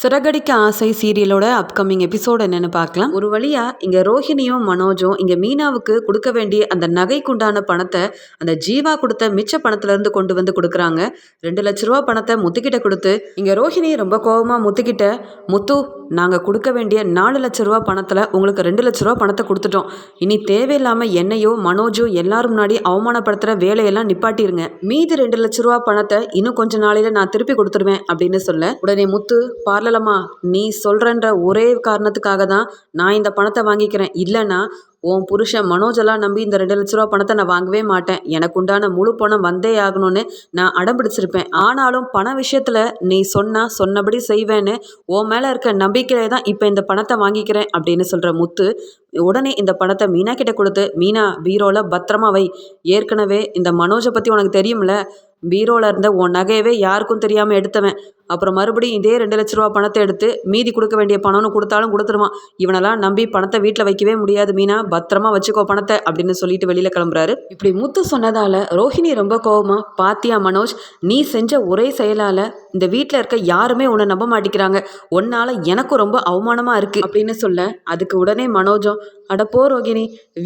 சிறகடிக்க ஆசை சீரியலோட upcoming episode என்னன்னு பார்க்கலாம். ஒரு வழியா இங்க ரோஹிணியும் மனோஜும் இங்க மீனாவுக்கு கொடுக்க வேண்டிய அந்த நகைக்குண்டான பணத்தை அந்த ஜீவா கொடுத்த மிச்ச பணத்துல இருந்து கொண்டு வந்து கொடுக்குறாங்க. ரெண்டு லட்ச ரூபா பணத்தை முத்துக்கிட்ட கொடுத்து இங்க ரோஹிணி ரொம்ப கோபமா முத்துக்கிட்ட முத்து நாங்க கொடுக்க வேண்டிய நாலு லட்ச ரூபா பணத்துல உங்களுக்கு ரெண்டு லட்ச ரூபா பணத்தை கொடுத்துட்டோம். இனி தேவையில்லாம என்னையோ மனோஜோ எல்லாரும் முன்னாடி அவமானப்படுத்துற வேலையெல்லாம் நிப்பாட்டிருங்க. மீதி ரெண்டு லட்ச ரூபா பணத்தை இன்னும் கொஞ்ச நாளையில நான் திருப்பி கொடுத்துருவேன் அப்படின்னு சொல்ல உடனே முத்து பார்லலம்மா நீ சொல்றன்ற ஒரே காரணத்துக்காக தான் நான் இந்த பணத்தை வாங்கிக்கிறேன். இல்லைன்னா உன் புருஷன் மனோஜெல்லாம் நம்பி இந்த ரெண்டு லட்ச ரூபா பணத்தை நான் வாங்கவே மாட்டேன். எனக்கு உண்டான முழு பணம் வந்தே ஆகணும்னு நான் அடம் பிடிச்சிருப்பேன் ஆனாலும் பண விஷயத்தில் நீ சொன்னா சொன்னபடி செய்வேன்னு உன் மேலே இருக்க நம்பிக்கையிலே தான் இப்போ இந்த பணத்தை வாங்கிக்கிறேன் அப்படின்னு சொல்கிற முத்து உடனே இந்த பணத்தை மீனா கிட்ட கொடுத்து மீனா பீரோவில் பத்திரமா வை. ஏற்கனவே இந்த மனோஜை பற்றி உனக்கு தெரியும்ல? பீரோவில் இருந்த உன் நகையவே யாருக்கும் தெரியாமல் எடுத்தவன். அப்புறம் மறுபடியும் இதே ரெண்டு லட்ச ரூபா பணத்தை எடுத்து மீதி கொடுக்க வேண்டிய பணம்னு கொடுத்தாலும் கொடுத்துருவான் இவனெல்லாம் நம்பி பணத்தை வீட்டில் வைக்கவே முடியாது மீனா. பத்திரமா வச்சுக்கோ பணத்தை அப்படின்னு சொல்லிட்டு வெளியில் கிளம்புறாரு. இப்படி முத்து சொன்னதால ரோஹிணி ரொம்ப கோவமா பாத்தியா மனோஜ் நீ செஞ்ச ஒரே செயலால இந்த வீட்டில் இருக்க யாருமே உன்னை நம்ப மாட்டேங்கிறாங்க. உன்னால எனக்கும் ரொம்ப அவமானமா இருக்கு அப்படின்னு சொல்ல அதுக்கு உடனே மனோஜும் அட போ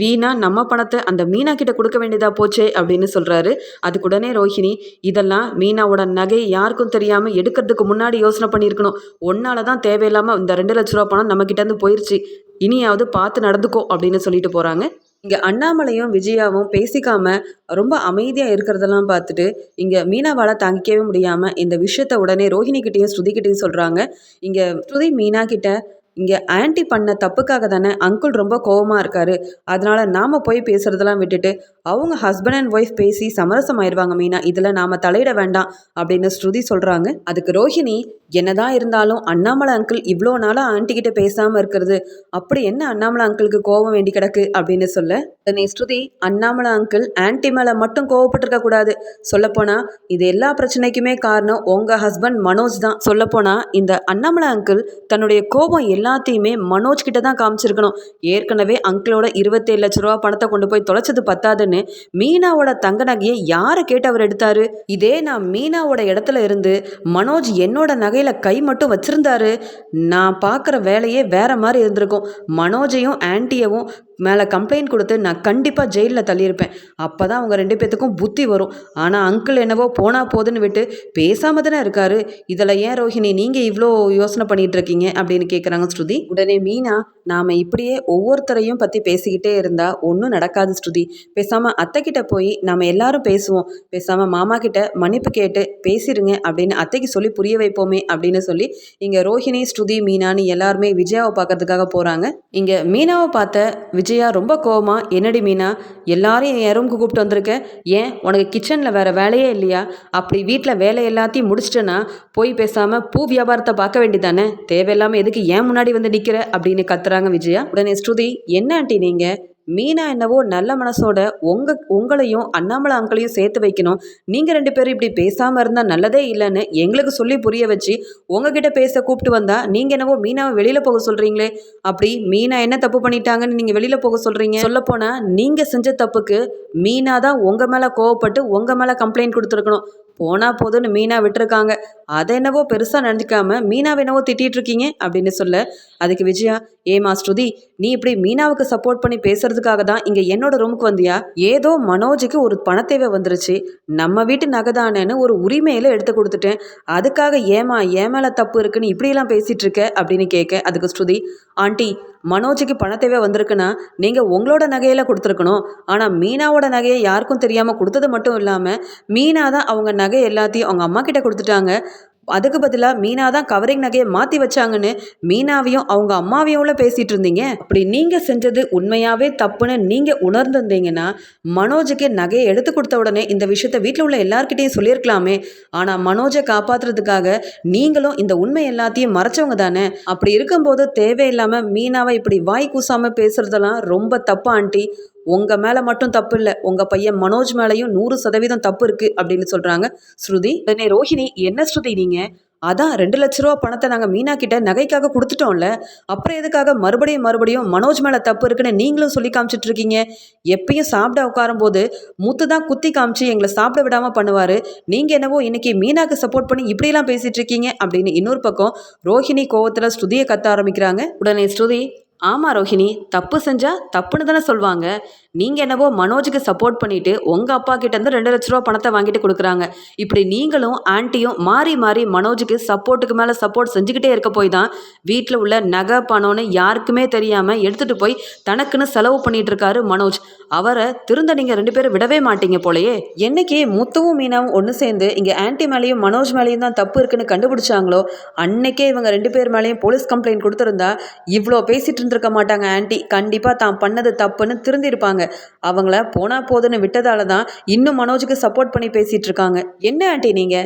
வீணா நம்ம பணத்தை அந்த மீனா கிட்ட கொடுக்க வேண்டியதா போச்சே அப்படின்னு சொல்றாரு. அதுக்கு உடனே ரோஹிணி இதெல்லாம் மீனாவோட நகை யாருக்கும் தெரியாம எடுக்கிறதுக்கு முன்னாடி யோசனை பண்ணியிருக்கணும். ஒன்னால தான் தேவையில்லாம இந்த ரெண்டு லட்ச ரூபா பணம் நம்மக்கிட்டேருந்து போயிடுச்சு இருந்து போயிருச்சு. இனியாவது பார்த்து நடந்துக்கோ அப்படின்னு சொல்லிட்டு போறாங்க. இங்க அண்ணாமலையும் விஜயாவும் பேசிக்காம ரொம்ப அமைதியா இருக்கிறதெல்லாம் பார்த்துட்டு இங்க மீனாவால தாங்கிக்கவே முடியாம இந்த விஷயத்த உடனே ரோஹிணி கிட்டயும் ஸ்ருதி இங்கே சொல்றாங்க. இங்க ஸ்ருதி மீனா கிட்ட இங்கே ஆன்ட்டி பண்ண தப்புக்காக தானே அங்கிள் ரொம்ப கோவமாக இருக்காரு. அதனால் நாம் போய் பேசுகிறதெல்லாம் விட்டுட்டு அவங்க ஹஸ்பண்ட் அண்ட் ஒய்ஃப் பேசி சமரசம் ஆயிடுவாங்க மீனா. இதில் நாம் தலையிட வேண்டாம் அப்படின்னு ஸ்ருதி சொல்கிறாங்க அதுக்கு ரோஹிணி என்னதான் இருந்தாலும் அண்ணாமலை அங்கிள் இவ்வளோ நாளாக ஆன்ட்டி கிட்ட பேசாமல் இருக்கிறது. அப்படி என்ன அண்ணாமலை அங்கிளுக்கு கோபம் வேண்டி கிடக்கு அப்படின்னு சொல்ல? உடனே ஸ்ருதி அண்ணாமலை அங்கிள் ஆன்ட்டி மேலே மட்டும் கோவப்பட்டிருக்க கூடாது. சொல்லப்போனால் இது எல்லா பிரச்சனைக்குமே காரணம் உங்கள் ஹஸ்பண்ட் மனோஜ் தான். சொல்லப்போனால் இந்த அண்ணாமலை அங்கிள் தன்னுடைய கோபம் எல்லாத்தையுமே மனோஜ் கிட்ட தான் காமிச்சிருக்கணும். ஏற்கனவே அங்கிளோட இருபத்தேழு லட்ச ரூபா பணத்தை கொண்டு போய் தொலைச்சது பத்தாதுன்னு மீனாவோட தங்க நகையை யாரை கேட்டு அவர் எடுத்தாரு? இதே நான் மீனாவோட இடத்துல இருந்து மனோஜ் என்னோட நகையில கை மட்டும் வச்சிருந்தாரு. நான் பார்க்குற வேலையே வேற மாதிரி இருந்திருக்கும். மனோஜையும் ஆன்ட்டியவும் மேலே கம்ப்ளைண்ட் கொடுத்து நான் கண்டிப்பாக ஜெயிலில் தள்ளியிருப்பேன். அப்போ தான் அவங்க ரெண்டு பேத்துக்கும் புத்தி வரும். ஆனால் அங்கிள் என்னவோ போனால் போதுன்னு விட்டு பேசாமல் தானே இருக்காரு. இதில் ஏன் ரோஹிணி நீங்கள் இவ்வளோ யோசனை பண்ணிகிட்டு இருக்கீங்க? அப்படின்னு கேட்குறாங்க ஸ்ருதி. உடனே மீனா நாம் இப்படியே ஒவ்வொருத்தரையும் பற்றி பேசிக்கிட்டே இருந்தால் ஒன்றும் நடக்காது ஸ்ருதி. பேசாமல் அத்தைக்கிட்ட போய் நாம் எல்லாரும் பேசுவோம். பேசாமல் மாமா கிட்ட மன்னிப்பு கேட்டு பேசிடுங்க அப்படின்னு அத்தைக்கு சொல்லி புரிய வைப்போமே அப்படின்னு சொல்லி இங்கே ரோஹிணி ஸ்ருதி மீனான்னு எல்லாருமே விஜயாவை பார்க்கறதுக்காக போகிறாங்க இங்கே மீனாவை பார்த்த விஜய் விஜயா ரொம்ப கோவமா என்னடி மீனா எல்லாரையும் என் ரூமுக்கு கூப்பிட்டு வந்திருக்கேன் ஏன்? உனக்கு கிச்சனில் வேற வேலையே இல்லையா? அப்படி வீட்டில் வேலை எல்லாத்தையும் முடிச்சிட்டேன்னா போய் பேசாமல் பூ வியாபாரத்தை பார்க்க வேண்டியதானே தேவையில்லாமல் எதுக்கு ஏன் முன்னாடி வந்து நிற்கிற அப்படின்னு கத்துறாங்க விஜயா. உடனே ஸ்ருதி என்ன ஆண்டி நீங்கள் மீனா என்னவோ நல்ல மனசோட உங்க உங்களையும் அண்ணாமலை அங்களையும் சேர்த்து வைக்கணும். நீங்கள் ரெண்டு பேரும் இப்படி பேசாமல் இருந்தால் நல்லதே இல்லைன்னு எங்களுக்கு சொல்லி புரிய வச்சு உங்ககிட்ட பேச கூப்பிட்டு வந்தா நீங்கள் என்னவோ மீனாவை வெளியில் போக சொல்கிறீங்களே அப்படி மீனா என்ன தப்பு பண்ணிட்டாங்கன்னு நீங்கள் வெளியில் போக சொல்கிறீங்க சொல்லப்போனால் நீங்கள் செஞ்ச தப்புக்கு மீனா தான் உங்கள் மேலே கோவப்பட்டு உங்கள் மேலே கம்ப்ளைண்ட் கொடுத்துருக்கணும். போனா போதுன்னு மீனா விட்டுருக்காங்க. அதை என்னவோ பெருசாக நினச்சிக்காம மீனாவை என்னவோ திட்டிகிட்டு இருக்கீங்க அப்படின்னு சொல்ல அதுக்கு விஜயா ஏமா ஸ்ருதி நீ இப்படி மீனாவுக்கு சப்போர்ட் பண்ணி பேசுறதுக்காக தான் இங்கே என்னோட ரூமுக்கு வந்தியா? ஏதோ மனோஜுக்கு ஒரு பணத்தேவை வந்துருச்சு. நம்ம வீட்டு நகைதானேன்னு ஒரு உரிமையில எடுத்து கொடுத்துட்டேன். அதுக்காக ஏமா ஏன் மேலே தப்பு இருக்குன்னு இப்படியெல்லாம் பேசிட்டு இருக்க அப்படின்னு கேட்க அதுக்கு ஸ்ருதி ஆண்டி மனோஜுக்கு பணத்தேவை வந்திருக்குன்னா நீங்கள் உங்களோட நகையில் கொடுத்துருக்கணும். ஆனால் மீனாவோட நகையை யாருக்கும் தெரியாமல் கொடுத்தது மட்டும் இல்லாமல் மீனா தான் அவங்க நகை எல்லாத்தையும் அவங்க அம்மா கிட்ட கொடுத்துட்டாங்க. அதுக்கு பதிலாக மீனா தான் கவரிங் நகையை மாற்றி வச்சாங்கன்னு மீனாவையும் அவங்க அம்மாவையும் பேசிகிட்டு இருந்தீங்க. அப்படி நீங்கள் செஞ்சது உண்மையாகவே தப்புன்னு நீங்கள் உணர்ந்திருந்தீங்கன்னா மனோஜுக்கு நகையை எடுத்து கொடுத்த உடனே இந்த விஷயத்த வீட்டில் உள்ள எல்லார்கிட்டையும் சொல்லியிருக்கலாமே. ஆனால் மனோஜை காப்பாற்றுறதுக்காக நீங்களும் இந்த உண்மை எல்லாத்தையும் மறைச்சவங்க தானே. அப்படி இருக்கும்போது தேவையில்லாமல் மீனாவை இப்படி வாய் கூசாமல் பேசுகிறதெல்லாம் ரொம்ப தப்பு ஆண்டி. உங்கள் மேலே மட்டும் தப்பு இல்லை. உங்கள் பையன் மனோஜ் மேலேயும் நூறு சதவீதம் தப்பு இருக்குது அப்படின்னு சொல்கிறாங்க ஸ்ருதி. உடனே ரோஹிணி என்ன ஸ்ருதி நீங்கள் அதான் ரெண்டு லட்ச ரூபா பணத்தை நாங்கள் மீனா கிட்ட நகைக்காக கொடுத்துட்டோம்ல. அப்புறம் எதுக்காக மறுபடியும் மறுபடியும் மனோஜ் மேலே தப்பு இருக்குன்னு நீங்களும் சொல்லி காமிச்சிட்டு இருக்கீங்க? எப்பயும் சாப்பிட உட்காரும்போது முத்து தான் குத்தி காமிச்சு எங்களை சாப்பிட விடாமல் பண்ணுவார். நீங்கள் என்னவோ இன்னைக்கு மீனாக்கு சப்போர்ட் பண்ணி இப்படிலாம் பேசிட்டு இருக்கீங்க? அப்படின்னு இன்னொரு பக்கம் ரோஹிணி கோவத்தில் ஸ்ருதியை கத்த ஆரம்பிக்கிறாங்க. உடனே ஸ்ருதி ஆமாம் ரோஹிணி தப்பு செஞ்சால் தப்புன்னு தானே சொல்வாங்க. நீங்கள் என்னவோ மனோஜுக்கு சப்போர்ட் பண்ணிட்டு உங்கள் அப்பா கிட்டேருந்து ரெண்டு லட்ச ரூபா பணத்தை வாங்கிட்டு கொடுக்குறாங்க. இப்படி நீங்களும் ஆன்ட்டியும் மாறி மாறி மனோஜுக்கு சப்போர்ட்டுக்கு மேலே சப்போர்ட் செஞ்சுக்கிட்டே இருக்க போய் தான் வீட்டில் உள்ள நகை பணம்னு யாருக்குமே தெரியாமல் எடுத்துகிட்டு போய் தனக்குன்னு செலவு பண்ணிட்டு இருக்காரு மனோஜ். அவரை திருந்த நீங்கள் ரெண்டு பேரும் விடவே மாட்டீங்க போலயே. என்னைக்கு முத்துவும் மீனாவும் ஒன்று சேர்ந்து இங்கே ஆன்ட்டி மேலேயும் மனோஜ் மேலேயும் தான் தப்பு இருக்குன்னு கண்டுபிடிச்சாங்களோ? அன்னைக்கே இவங்க ரெண்டு பேர் மேலேயும் போலீஸ் கம்ப்ளைண்ட் கொடுத்துருந்தா இவ்வளோ பேசிட்டு இருந்திருக்க மாட்டாங்க ஆன்ட்டி கண்டிப்பாக தான் பண்ணது தப்புன்னு திருந்திருப்பாங்க. அவங்கள போனா போதுன்னு விட்டதால தான் இன்னும் மனோஜுக்கு சப்போர்ட் பண்ணி பேசிட்டு இருக்காங்க. என்ன ஆண்டி நீங்க?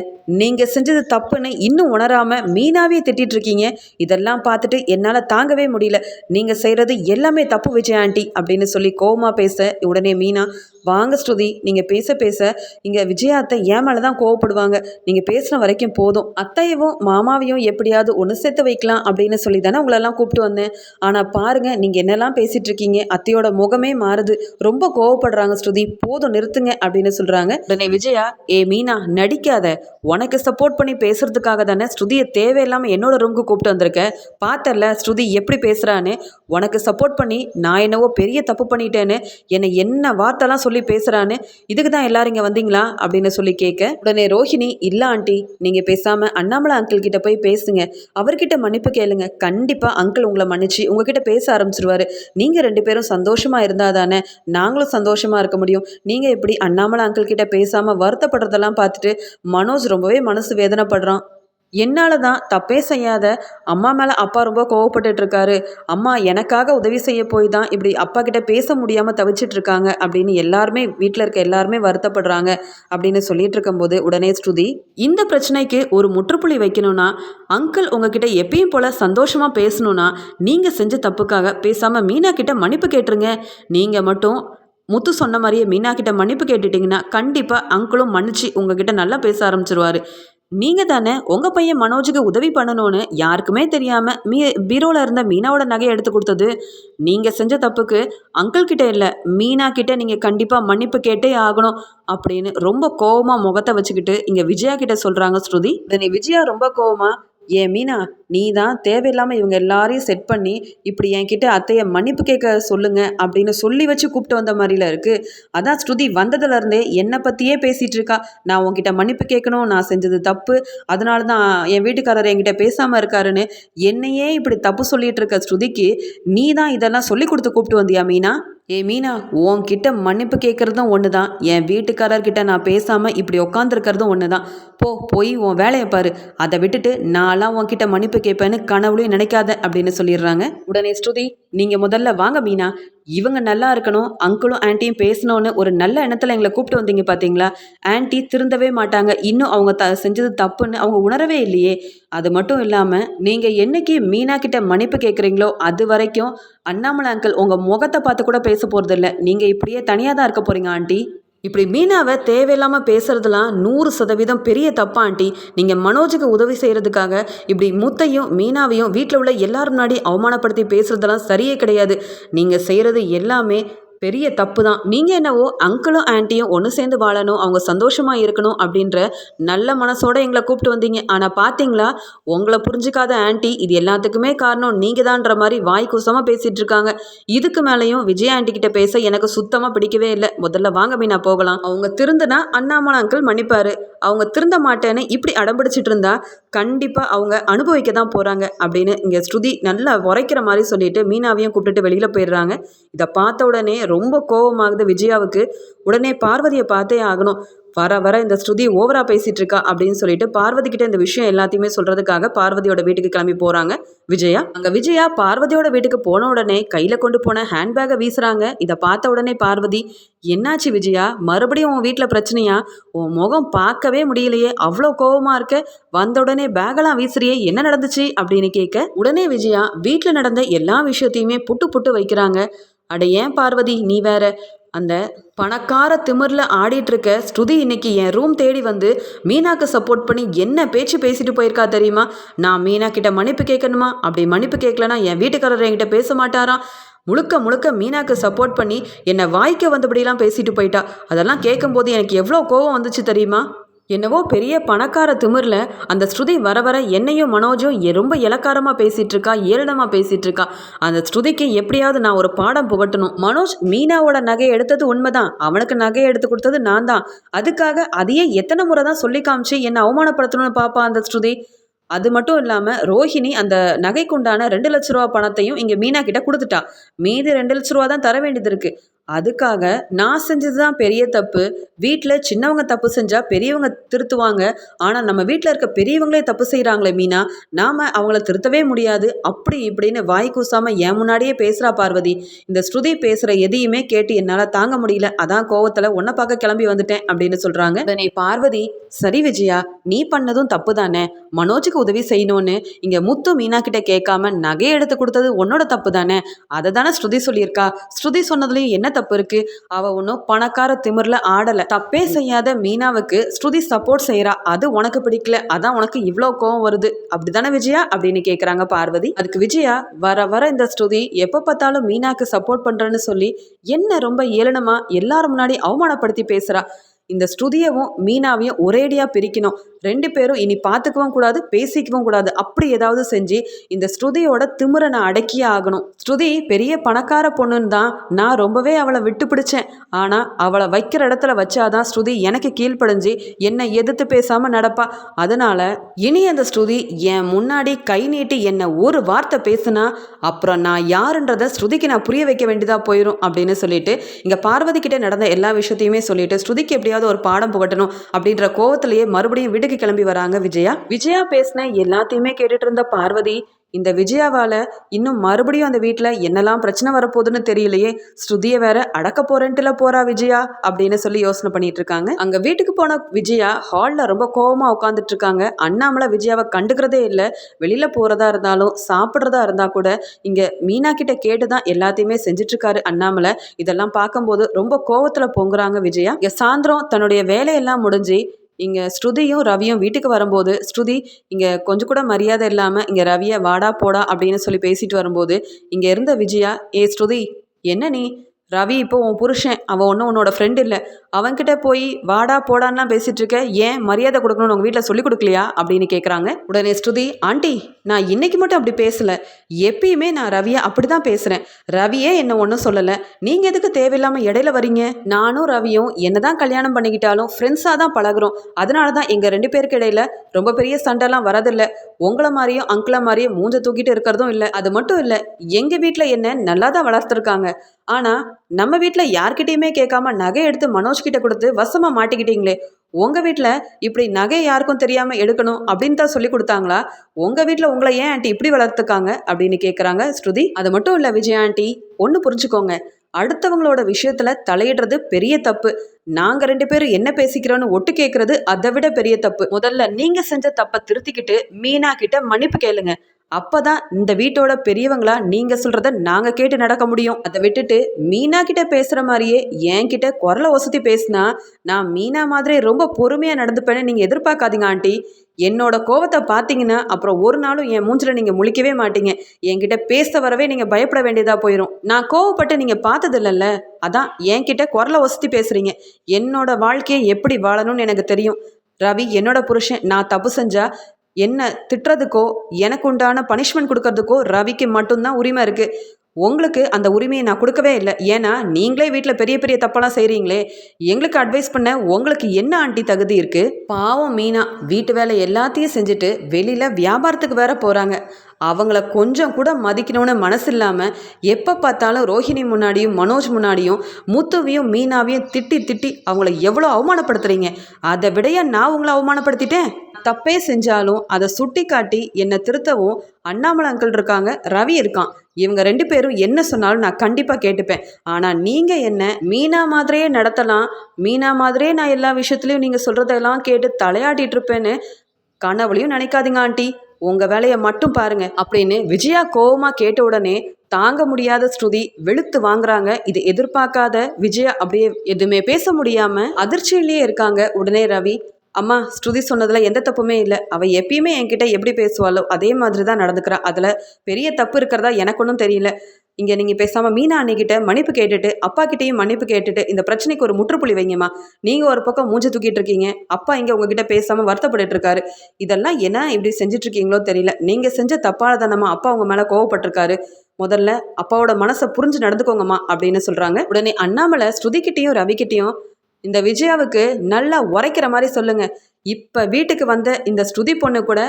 நீங்க செஞ்சது தப்புன்னு இன்னும் உணராம மீனாவே திட்டிட்டு இருக்கீங்க. இதெல்லாம் பார்த்துட்டு என்னால தாங்கவே முடியல. நீங்க செய்யறது எல்லாமே தப்பு விஜய் ஆண்டி அப்படின்னு சொல்லி கோவமாக பேச உடனே மீனா வாங்க ஸ்ருதி நீங்க பேச பேச. இங்க விஜயா அத்தை ஏன் மேலே தான் கோவப்படுவாங்க. நீங்க பேசின வரைக்கும் போதும். அத்தையவும் மாமாவையும் எப்படியாவது ஒன்று சேர்த்து வைக்கலாம் அப்படின்னு சொல்லி தானே உங்களெல்லாம் கூப்பிட்டு வந்தேன். ஆனா பாருங்க நீங்க என்னெல்லாம் பேசிட்டு இருக்கீங்க அத்தையோட முகமே மாறுது. ரொம்ப கோவப்படுறாங்க ஸ்ருதி. போதும் நிறுத்துங்க அப்படின்னு சொல்றாங்க. உடனே விஜயா ஏ மீனா நடிக்காத. உனக்கு சப்போர்ட் பண்ணி பேசுறதுக்காக தானே ஸ்ருதியை தேவையில்லாம என்னோட ரூமுக்கு கூப்பிட்டு வந்திருக்கேன் பார்த்தல ஸ்ருதி எப்படி பேசுறான்னு. உனக்கு சப்போர்ட் பண்ணி நான் என்னவோ பெரிய தப்பு பண்ணிட்டேன்னு என்னை என்ன வார்த்தைலாம் சொல்லி பேசுறான்னு. இதுக்கு தான் எல்லாரும் இங்கே வந்தீங்களா? அப்படின்னு சொல்லி கேட்க உடனே ரோஹிணி இல்ல ஆண்டி. நீங்க பேசாம அண்ணாமலை அங்கிள் கிட்ட போய் பேசுங்க. அவர்கிட்ட மன்னிப்பு கேளுங்க. கண்டிப்பா அங்கிள் உங்களை மன்னிச்சு உங்ககிட்ட பேச ஆரம்பிச்சிருவாரு. நீங்க ரெண்டு பேரும் சந்தோஷமா இருந்தால் தானே நாங்களும் சந்தோஷமாக இருக்க முடியும். நீங்கள் எப்படி அண்ணாமலை அங்கிள் கிட்ட பேசாமல் வருத்தப்படுறதெல்லாம் பார்த்துட்டு மனோஜ் ரொம்பவே மனசு வேதனைப்படுறான். என்னால் தான் தப்பே செய்யாத அம்மா மேலே அப்பா ரொம்ப கோவப்பட்டுட்டு இருக்காரு அம்மா எனக்காக உதவி செய்ய போய் தான் இப்படி அப்பா கிட்ட பேச முடியாமல் தவிச்சிட்டு இருக்காங்க அப்படின்னு எல்லாருமே வீட்டில் இருக்க எல்லாருமே வருத்தப்படுறாங்க அப்படின்னு சொல்லிட்டு இருக்கும்போது உடனே ஸ்ருதி இந்த பிரச்சனைக்கு ஒரு முற்றுப்புள்ளி வைக்கணும்னா அங்கிள் உங்ககிட்ட எப்பயும் போல சந்தோஷமாக பேசணும்னா நீங்கள் செஞ்ச தப்புக்காக பேசாமல் மீனா கிட்ட மன்னிப்பு கேட்டுருங்க. நீங்கள் மட்டும் முத்து சொன்ன மாதிரியே மீனா கிட்ட மன்னிப்பு கேட்டுட்டிங்கன்னா கண்டிப்பாக அங்கிளும் மன்னிச்சு உங்ககிட்ட நல்லா பேச ஆரம்பிச்சிருவாரு. நீங்கள் தானே உங்கள் பையன் மனோஜுக்கு உதவி பண்ணணும்னு யாருக்குமே தெரியாமல் மீ பீரோவில் இருந்த மீனாவோட நகையை எடுத்து கொடுத்தது. நீங்கள் செஞ்ச தப்புக்கு அங்கிள் கிட்ட இல்லை மீனா கிட்ட நீங்கள் கண்டிப்பாக மன்னிப்பு கேட்டே ஆகணும் அப்படின்னு ரொம்ப கோவமாக முகத்தை வச்சுக்கிட்டு இங்கே விஜயா கிட்ட சொல்கிறாங்க ஸ்ருதி. இதனை விஜயா ரொம்ப கோவமா ஏன் மீனா நீ தான் தேவையில்லாமல் இவங்க எல்லாரையும் செட் பண்ணி இப்படி என்கிட்ட அத்தையை மன்னிப்பு கேட்க சொல்லுங்க அப்படின்னு சொல்லி வச்சு கூப்பிட்டு வந்த மாதிரில இருக்கு. அதான் ஸ்ருதி வந்ததுலேருந்தே என்னை பற்றியே பேசிகிட்டு இருக்கா. நான் உன்கிட்ட மன்னிப்பு கேட்கணும் நான் செஞ்சது தப்பு. அதனால தான் என் வீட்டுக்காரர் என்கிட்ட பேசாமல் இருக்காருன்னு என்னையே இப்படி தப்பு சொல்லிட்டு இருக்க ஸ்ருதிக்கு நீ தான் இதெல்லாம் சொல்லி கொடுத்து கூப்பிட்டு வந்தியா மீனா? ஏ மீனா உன்கிட்ட மன்னிப்பு கேட்குறதும் ஒன்று தான் என் வீட்டுக்காரர்கிட்ட நான் பேசாமல் இப்படி உக்காந்துருக்கிறதும் ஒன்று தான் போ போய் உன் வேலையை பாரு. அதை விட்டுட்டு நான்லாம் உன்கிட்ட மன்னிப்பு கேட்பேன்னு கனவுலையும் நினைக்காத அப்படின்னு சொல்லிடுறாங்க. உடனே ஸ்ருதி நீங்கள் முதல்ல வாங்க மீனா. இவங்க நல்லா இருக்கணும். அங்கிளும் ஆன்ட்டியும் பேசணும்னு ஒரு நல்ல எண்ணத்தில் எங்களை கூப்பிட்டு வந்தீங்க பார்த்தீங்களா ஆன்ட்டி திருந்தவே மாட்டாங்க. இன்னும் அவங்க த செஞ்சது தப்புன்னு அவங்க உணரவே இல்லையே. அது மட்டும் இல்லாமல் நீங்கள் என்னைக்கு மீனா கிட்ட மன்னிப்பு கேட்குறீங்களோ அது வரைக்கும் அண்ணாமலை அங்கிள் உங்கள் முகத்தை பார்த்து கூட பேச போகிறதில்ல நீங்கள் இப்படியே தனியாக தான் இருக்க போகிறீங்க ஆண்டி. இப்படி மீனாவை தேவையில்லாமல் பேசுறதுலாம் நூறு சதவீதம் பெரிய தப்பா ஆண்டி. நீங்கள் மனோஜுக்கு உதவி செய்கிறதுக்காக இப்படி முத்தையும் மீனாவையும் வீட்டில் உள்ள எல்லாரும் முன்னாடி அவமானப்படுத்தி பேசுறதெல்லாம் சரியே கிடையாது. நீங்கள் செய்கிறது எல்லாமே பெரிய தப்பு தான். நீங்கள் என்னவோ அங்கிளும் ஆன்ட்டியும் ஒன்று சேர்ந்து வாழணும் அவங்க சந்தோஷமாக இருக்கணும் அப்படின்ற நல்ல மனசோட எங்களை கூப்பிட்டு வந்தீங்க. ஆனால் பார்த்தீங்களா உங்களை புரிஞ்சுக்காத ஆன்ட்டி இது எல்லாத்துக்குமே காரணம் நீங்கள் தான்ற மாதிரி வாய் கூசமாக பேசிகிட்டு இருக்காங்க. இதுக்கு மேலேயும் விஜய் ஆன்ட்டி கிட்ட பேச எனக்கு சுத்தமாக பிடிக்கவே இல்லை. முதல்ல வாங்க மீனா போகலாம். அவங்க திருந்துனா அண்ணாமலை அங்கிள் மன்னிப்பாரு. அவங்க திருந்த மாட்டேன்னு இப்படி அடம்பிடிச்சிட்டு இருந்தா கண்டிப்பாக அவங்க அனுபவிக்க தான் போகிறாங்க அப்படின்னு இங்கே ஸ்ருதி நல்லா உரைக்கிற மாதிரி சொல்லிட்டு மீனாவையும் கூப்பிட்டுட்டு வெளியில் போயிடுறாங்க. இதை பார்த்த உடனே ரொம்ப கோவமாகுது விஜயாவுக்கு. உடனே பார்வதியை பார்த்தே ஆகணும். வர வர இந்த ஸ்ருதி ஓவரா பேசிட்டு இருக்கா அப்படின்னு சொல்லிட்டு பார்வதி கிட்ட இந்த விஷயம் எல்லாத்தையுமே சொல்றதுக்காக பார்வதியோட வீட்டுக்கு கிளம்பி போறாங்க. விஜயா அங்க விஜயா பார்வதியோட வீட்டுக்கு போன உடனே கையில கொண்டு போன ஹேண்ட்பேக்கை வீசுறாங்க. இதை பார்த்த உடனே பார்வதி என்னாச்சு விஜயா? மறுபடியும் உன் வீட்டில் பிரச்சனையா? உன் முகம் பார்க்கவே முடியலையே. அவ்வளோ கோபமா இருக்க. வந்த உடனே பேகெல்லாம் வீசுறியே. என்ன நடந்துச்சு? அப்படின்னு கேட்க உடனே விஜயா வீட்டில் நடந்த எல்லா விஷயத்தையுமே புட்டு புட்டு வைக்கிறாங்க. அட ஏன் பார்வதி நீ வேற அந்த பணக்கார திமிரில் ஆடிட்டு இருக்க ஸ்ருதி இன்னைக்கு என் ரூம் தேடி வந்து மீனாக்கு சப்போர்ட் பண்ணி என்ன பேச்சு பேசிட்டு போயிருக்கா தெரியுமா? நான் மீனா கிட்ட மன்னிப்பு கேட்கணுமா? அப்படி மன்னிப்பு கேட்கலனா என் வீட்டுக்காரர் என்கிட்ட பேச மாட்டாராம் முழுக்க முழுக்க மீனாக்கு சப்போர்ட் பண்ணி என்னை வாய்க்க வந்தபடியெல்லாம் பேசிட்டு போயிட்டா. அதெல்லாம் கேட்கும்போது எனக்கு எவ்வளோ கோவம் வந்துச்சு தெரியுமா? என்னவோ பெரிய பணக்கார திமிரில் அந்த ஸ்ருதி வர வர என்னையும் மனோஜும் எ- ரொம்ப இலக்காரமாக பேசிகிட்டு இருக்கா ஏளனமாக பேசிகிட்டு இருக்கா அந்த ஸ்ருதிக்கு எப்படியாவது நான் ஒரு பாடம் புகட்டணும். மனோஜ் மீனாவோட நகையை எடுத்தது உண்மைதான். அவனுக்கு நகையை எடுத்து கொடுத்தது நான் தான் அதுக்காக அதையே எத்தனை முறை தான் சொல்லி காமிச்சு என்னை அவமானப்படுத்தணும்னு பாப்பா அந்த ஸ்ருதி. அது மட்டும் இல்லாமல் ரோஹிணி அந்த நகைக்குண்டான ரெண்டு லட்ச ரூபா பணத்தையும் இங்கே மீனா கிட்ட கொடுத்துட்டா. மீதி ரெண்டு லட்ச ரூபா தான் தர வேண்டியது இருக்குது அதுக்காக நான் செஞ்சது தான் பெரிய தப்பு. வீட்டில் சின்னவங்க தப்பு செஞ்சால் பெரியவங்க திருத்துவாங்க. ஆனால் நம்ம வீட்டில் இருக்க பெரியவங்களே தப்பு செய்கிறாங்களே மீனா நாம் அவங்கள திருத்தவே முடியாது. அப்படி இப்படின்னு வாய் கூசாமல் என் முன்னாடியே பேசுகிறா பார்வதி. இந்த ஸ்ருதி பேசுகிற எதையுமே கேட்டு என்னால் தாங்க முடியல. அதான் கோவத்தில் உன்னை பார்க்க கிளம்பி வந்துட்டேன் அப்படின்னு சொல்கிறாங்க உடனே பார்வதி சரி விஜயா நீ பண்ணதும் தப்பு தானே? மனோஜுக்கு உதவி செய்யணும்னு இங்கே முத்து மீனா கிட்ட கேட்காம நகையை எடுத்து கொடுத்தது உன்னோட தப்பு தானே? அதை தானே ஸ்ருதி சொல்லியிருக்கா. ஸ்ருதி சொன்னதுலேயும் என்ன தப்பு இருக்கு. அவ ஒன்றும் பணக்கார திமிரில் ஆடலை. தப்பே செய்யாத மீனாவுக்கு ஸ்ருதி சப்போர்ட் செய்கிறா அது உனக்கு பிடிக்கல. அதான் உனக்கு இவ்வளோ கோவம் வருது. அப்படிதானே விஜயா? அப்படின்னு கேட்குறாங்க பார்வதி. அதுக்கு விஜயா வர வர இந்த ஸ்ருதி எப்போ பார்த்தாலும் மீனாக்கு சப்போர்ட் பண்ணுறேன்னு சொல்லி என்ன ரொம்ப ஏளனமா எல்லாரும் முன்னாடி அவமானப்படுத்தி பேசுகிறா இந்த ஸ்ருதியவும் மீனாவையும் ஒரேடியாக பிரிக்கணும். ரெண்டு பேரும் இனி பார்த்துக்கவும் கூடாது பேசிக்கவும் கூடாது. அப்படி ஏதாவது செஞ்சு இந்த ஸ்ருதியோட திமிரனை நான் அடக்கியே ஆகணும். ஸ்ருதி பெரிய பணக்கார பொண்ணுன்னு தான் நான் ரொம்பவே அவளை விட்டு பிடிச்சேன். ஆனால் அவளை வைக்கிற இடத்துல வச்சாதான் ஸ்ருதி எனக்கு கீழ்ப்படிஞ்சு என்னை எதிர்த்து பேசாமல் நடப்பா. அதனால் இனி அந்த ஸ்ருதி என் முன்னாடி கை நீட்டி என்னை ஒரு வார்த்தை பேசுனா அப்புறம் நான் யாருன்றதை ஸ்ருதிக்கு நான் புரிய வைக்க வேண்டியதாக போயிடும் அப்படின்னு சொல்லிட்டு இங்கே பார்வதி கிட்டே நடந்த எல்லா விஷயத்தையுமே சொல்லிட்டு ஸ்ருதிக்கு எப்படியா எப்படியாவது ஒரு பாடம் புகட்டணும் அப்படின்ற கோவத்திலேயே மறுபடியும் வீட்டுக்கு கிளம்பி வராங்க விஜயா. விஜயா பேசின எல்லாத்தையுமே கேட்டுட்டு இருந்த பார்வதி இந்த விஜயாவால் இன்னும் மறுபடியும் அந்த வீட்டில் என்னெல்லாம் பிரச்சனை வரப்போகுதுன்னு தெரியலையே ஸ்ருதியை வேற அடக்க போறேன்ட்டுல போறா விஜயா அப்படின்னு சொல்லி யோசனை பண்ணிட்டு இருக்காங்க. அங்க வீட்டுக்கு போன விஜயா ஹாலில் ரொம்ப கோபமா உட்காந்துட்டு இருக்காங்க அண்ணாமலை விஜயாவை கண்டுக்கிறதே இல்லை. வெளியில போறதா இருந்தாலும் சாப்பிட்றதா இருந்தா கூட இங்க மீனா கிட்ட கேட்டு தான் எல்லாத்தையுமே செஞ்சுட்டு இருக்காரு அண்ணாமலை. இதெல்லாம் பார்க்கும்போது ரொம்ப கோவத்துல பொங்குறாங்க விஜயா. இங்க சாயந்தரம் தன்னுடைய வேலையெல்லாம் முடிஞ்சு இங்கே ஸ்ருதியும் ரவியும் வீட்டுக்கு வரும்போது ஸ்ருதி இங்கே கொஞ்சம் கூட மரியாதை இல்லாமல் இங்கே ரவியை வாடா போடா அப்படின்னு சொல்லி பேசிட்டு வரும்போது இங்கே இருந்த விஜயா ஏ ஸ்ருதி என்ன நீ? ரவி இப்போ உன் புருஷன் அவன் ஒன்றும் உன்னோட ஃப்ரெண்டு இல்லை. அவன்கிட்ட போய் வாடா போடான்லாம் பேசிகிட்டு இருக்க. ஏன் மரியாதை கொடுக்கணும்னு உங்கள் வீட்டில் சொல்லி கொடுக்கலையா? அப்படின்னு கேட்குறாங்க உடனே ஸ்ருதி ஆண்டி நான் இன்னைக்கு மட்டும் அப்படி பேசலை. எப்பயுமே நான் ரவியை அப்படி தான் பேசுகிறேன் ரவியே என்ன ஒன்றும் சொல்லலை. நீங்கள் எதுக்கு தேவையில்லாமல் இடையில வரீங்க? நானும் ரவியும் என்ன தான் கல்யாணம் பண்ணிக்கிட்டாலும் ஃப்ரெண்ட்ஸாக தான் பழகுறோம். அதனால தான் எங்கள் ரெண்டு பேருக்கு இடையில ரொம்ப பெரிய சண்டைலாம் வரதில்லை. உங்களை மாதிரியும் அங்கிளை மாதிரியும் மூஞ்ச தூக்கிட்டு இருக்கிறதும் இல்லை. அது மட்டும் இல்லை எங்கள் வீட்டில் என்ன நல்லா தான் வளர்த்துருக்காங்க. ஆனால் நம்ம வீட்டில் யார்கிட்டயுமே கேட்காம நகை எடுத்து மனோஜ் கிட்ட கொடுத்து வசமாக மாட்டிக்கிட்டீங்களே உங்கள் வீட்டில் இப்படி நகை யாருக்கும் தெரியாமல் எடுக்கணும் அப்படின்னு தான் சொல்லி கொடுத்தாங்களா? உங்கள் வீட்டில் உங்களை ஏன் ஆண்டி இப்படி வளர்த்துக்காங்க? அப்படின்னு கேட்குறாங்க ஸ்ருதி. அது மட்டும் இல்லை விஜய் ஆண்டி ஒன்று புரிஞ்சுக்கோங்க. அடுத்தவங்களோட விஷயத்துல தலையிடுறது பெரிய தப்பு. நாங்க ரெண்டு பேரும் என்ன பேசிக்கிறோன்னு ஒட்டு கேட்கறது அதை விட பெரிய தப்பு. முதல்ல நீங்க செஞ்ச தப்பை திருத்திக்கிட்டு மீனா கிட்ட மன்னிப்பு கேளுங்க. அப்பதான் இந்த வீட்டோட பெரியவங்களா நீங்கள் சொல்கிறத நாங்கள் கேட்டு நடக்க முடியும். அதை விட்டுட்டு மீனா கிட்ட பேசுகிற மாதிரியே என்கிட்ட குரலை வசதி பேசினா நான் மீனா மாதிரி ரொம்ப பொறுமையாக நடந்துப்பேன்னு நீங்கள் எதிர்பார்க்காதீங்க ஆண்டி. என்னோட கோவத்தை பார்த்தீங்கன்னா அப்புறம் ஒரு நாளும் என் மூஞ்சில நீங்கள் முழிக்கவே மாட்டீங்க. என்கிட்ட பேச வரவே நீங்கள் பயப்பட வேண்டியதாக போயிடும் நான் கோவப்பட்டு நீங்கள் பார்த்தது இல்லைல்ல அதான் என்கிட்ட குரலை வசதி பேசுகிறீங்க என்னோட வாழ்க்கையை எப்படி வாழணும்னு எனக்கு தெரியும். ரவி என்னோட புருஷன் நான் தப்பு செஞ்சா என்ன திட்டுறதுக்கோ எனக்கு உண்டான பனிஷ்மெண்ட் கொடுக்கறதுக்கோ ரவிக்கு மட்டும்தான் உரிமை இருக்கு. உங்களுக்கு அந்த உரிமையை நான் கொடுக்கவே இல்லை. ஏன்னா நீங்களே வீட்டில் பெரிய பெரிய தப்பெல்லாம் செய்கிறீங்களே எங்களுக்கு அட்வைஸ் பண்ண உங்களுக்கு என்ன ஆண்டி தகுதி இருக்குது பாவம் மீனா வீட்டு வேலை எல்லாத்தையும் செஞ்சுட்டு வெளியில் வியாபாரத்துக்கு வேற போகிறாங்க அவங்கள கொஞ்சம் கூட மதிக்கணும்னு மனசு இல்லாமல் எப்போ பார்த்தாலும் ரோஹிணி முன்னாடியும் மனோஜ் முன்னாடியும் முத்துவையும் மீனாவையும் திட்டி திட்டி அவங்கள எவ்வளோ அவமானப்படுத்துறீங்க? அதை விடைய நான் உங்களை அவமானப்படுத்திட்டேன். தப்பே செஞ்சாலும் அதை சுட்டி காட்டி என்னை திருத்தவும் அண்ணாமலை அங்கிள் இருக்காங்க ரவி இருக்கான். இவங்க ரெண்டு பேரும் என்ன சொன்னாலும் நான் கண்டிப்பாக கேட்டுப்பேன். ஆனால் நீங்கள் என்ன மீனா மாதிரியே நடத்தலாம் மீனா மாதிரியே நான் எல்லா விஷயத்துலையும் நீங்கள் சொல்கிறதெல்லாம் கேட்டு தலையாட்டிட்டு இருப்பேன்னு கனவுலையும் நினைக்காதீங்க ஆண்டி. உங்கள் வேலையை மட்டும் பாருங்க அப்படின்னு விஜயா கோவமாக கேட்ட உடனே தாங்க முடியாத ஸ்ருதி வெளுத்து வாங்குறாங்க. இது எதிர்பார்க்காத விஜயா அப்படியே எதுவுமே பேச முடியாம அதிர்ச்சியிலேயே இருக்காங்க உடனே ரவி. அம்மா ஸ்ருதி சொன்னதில் எந்த தப்புமே இல்லை. அவள் எப்பயுமே என்கிட்ட எப்படி பேசுவாளோ அதே மாதிரி தான் நடந்துக்கிறா. அதில் பெரிய தப்பு இருக்கிறதா எனக்கு ஒன்றும் தெரியல. இங்கே நீங்கள் பேசாமல் மீனா அண்ணிக்கிட்ட மன்னிப்பு கேட்டுட்டு அப்பா கிட்டேயும் மன்னிப்பு கேட்டுட்டு இந்த பிரச்சனைக்கு ஒரு முற்றுப்புள்ளி வைங்கம்மா. நீங்கள் ஒரு பக்கம் மூஞ்சி தூக்கிட்டு இருக்கீங்க அப்பா இங்கே உங்ககிட்ட பேசாமல் வருத்தப்பட்டு இருக்காரு. இதெல்லாம் என்ன இப்படி செஞ்சுட்டு இருக்கீங்களோ தெரியல. நீங்கள் செஞ்ச தப்பால தானம்மா அப்பா உங்கள் மேலே கோவப்பட்டிருக்காரு. முதல்ல அப்பாவோட மனசை புரிஞ்சு நடந்துக்கோங்கம்மா அப்படின்னு சொல்கிறாங்க உடனே அண்ணாமலை ஸ்ருதிக்கிட்டேயும் ரவிக்கிட்டேயும் இந்த விஜயாவுக்கு நல்லா உரைக்கிற மாதிரி சொல்லுங்க. இப்போ வீட்டுக்கு வந்த இந்த ஸ்ருதி பொண்ணு கூட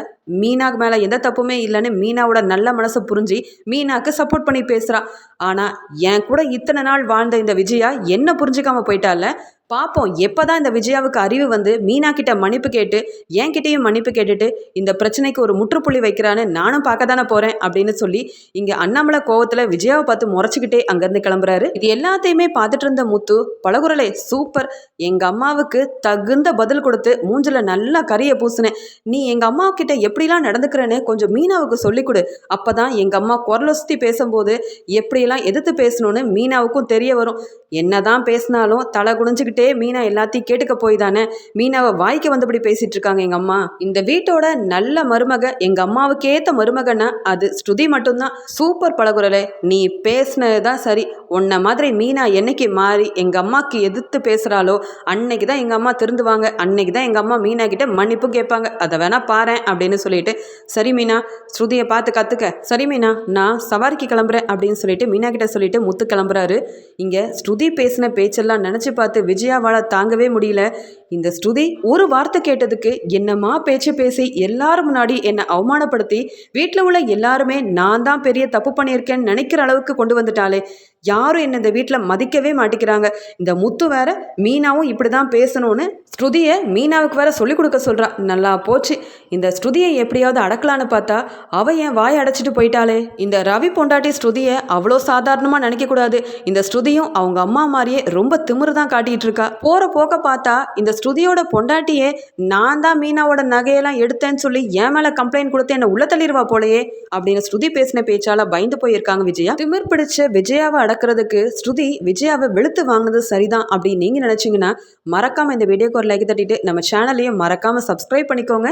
மீனாக்கு மேலே எந்த தப்புமே இல்லைன்னு மீனாவோட நல்ல மனசை புரிஞ்சு மீனாக்கு சப்போர்ட் பண்ணி பேசுகிறா ஆனால் என் கூட இத்தனை நாள் வாழ்ந்த இந்த விஜயா என்ன புரிஞ்சுக்காம போயிட்டால? பார்ப்போம் எப்போ தான் இந்த விஜயாவுக்கு அறிவு வந்து மீனா கிட்ட மன்னிப்பு கேட்டு என்கிட்டையும் மன்னிப்பு கேட்டுட்டு இந்த பிரச்சனைக்கு ஒரு முற்றுப்புள்ளி வைக்கிறான்னு நானும் பார்க்க தானே போகிறேன் அப்படின்னு சொல்லி இங்கே அண்ணாமலை கோவத்தில் விஜயாவை பார்த்து முறைச்சிக்கிட்டே அங்கேருந்து கிளம்புறாரு. இது எல்லாத்தையுமே பார்த்துட்டு இருந்த முத்து பழகுரலே சூப்பர் எங்கள் அம்மாவுக்கு தகுந்த பதில் கொடுத்து மூஞ்சில் நல்லா கறியை பூசினேன். நீ எங்கள் அம்மா கிட்ட எப்படிலாம் நடந்துக்கிறேன்னு கொஞ்சம் மீனாவுக்கு சொல்லிக் கொடு. அப்போ தான் எங்கள் அம்மா குரலொசுத்தி பேசும்போது எப்படியெல்லாம் எதிர்த்து பேசணும்னு மீனாவுக்கும் தெரிய வரும். என்னதான் பேசினாலும் தலை குனிஞ்சுக்கிட்டே மீனா எல்லாத்தையும் கேட்டுக்க போய் தானே மீனாவை வாய்க்கு வந்தபடி பேசிட்டு இருக்காங்க எங்க அம்மா. இந்த வீட்டோட நல்ல மருமக எங்க அம்மாவுக்கு ஏத்த மருமகன்னா அது ஸ்ருதி மட்டும்தான். சூப்பர் பழகுறலே நீ பேசினது தான் சரி. உன்னை மாதிரி மீனா என்னைக்கு மாறி எங்க அம்மாக்கு எதிர்த்து பேசுறாளோ அன்னைக்கு தான் எங்க அம்மா திருந்துவாங்க. அன்னைக்கு தான் எங்க அம்மா மீனா கிட்ட மன்னிப்பு கேட்பாங்க. அதை வேணா பாரேன் அப்படின்னு சொல்லிட்டு சரி மீனா ஸ்ருதியை பார்த்து கத்துக்க. சரி மீனா நான் சவாரிக்கு கிளம்புறேன் அப்படின்னு சொல்லிட்டு மீனா கிட்ட சொல்லிட்டு முத்து கிளம்புறாரு. இங்க ஸ்ருதி பேசின பேச்செல்லாம் நினைச்சு பார்த்து விஜய் விஜயாவால் தாங்கவே முடியல. இந்த ஸ்ருதி ஒரு வார்த்தை கேட்டதுக்கு என்னமா பேச்சு பேசி எல்லாரும் முன்னாடி என்னை அவமானப்படுத்தி வீட்டில் உள்ள எல்லாருமே நான் தான் பெரிய தப்பு பண்ணியிருக்கேன்னு நினைக்கிற அளவுக்கு கொண்டு வந்துட்டாளே. யாரும் என்னை இந்த வீட்டில் மதிக்கவே மாட்டேங்கிறாங்க. இந்த முத்து வேற மீனாவும் இப்படி தான் பேசணும்னு ஸ்ருதியை மீனாவுக்கு வேற சொல்லிக் கொடுக்க சொல்கிறா நல்லா போச்சு. இந்த ஸ்ருதியை எப்படியாவது அடக்கலான்னு பார்த்தா அவள் என் வாய் அடைச்சிட்டு போயிட்டாளே. இந்த ரவி பொண்டாட்டி ஸ்ருதியை அவ்வளோ சாதாரணமாக நினைக்கக்கூடாது இந்த ஸ்ருதியும் அவங்க அம்மா மாதிரியே ரொம்ப திமிரு தான் காட்டிகிட்டு இருக்கா. போகிற போக்க பார்த்தா இந்த ஸ்ருதியோட பொண்டாட்டியே நான் தான் மீனாவோட நகையெல்லாம் எடுத்தேன்னு சொல்லி என் மேலே கம்ப்ளைண்ட் கொடுத்து என்னை உள்ள தள்ளிடுவா போலயே அப்படின்னு ஸ்ருதி பேசின பேச்சால பயந்து போயிருக்காங்க விஜயா. திமிர் பிடிச்ச விஜயாவை அடக்கிறதுக்கு ஸ்ருதி விஜயாவை வெளுத்து வாங்கினது சரிதான் அப்படின்னு நீங்கள் நினச்சிங்கன்னா மறக்காமல் இந்த வீடியோக்கு ஒரு லைக் தட்டிட்டு நம்ம சேனலையும் மறக்காமல் சப்ஸ்கிரைப் பண்ணிக்கோங்க.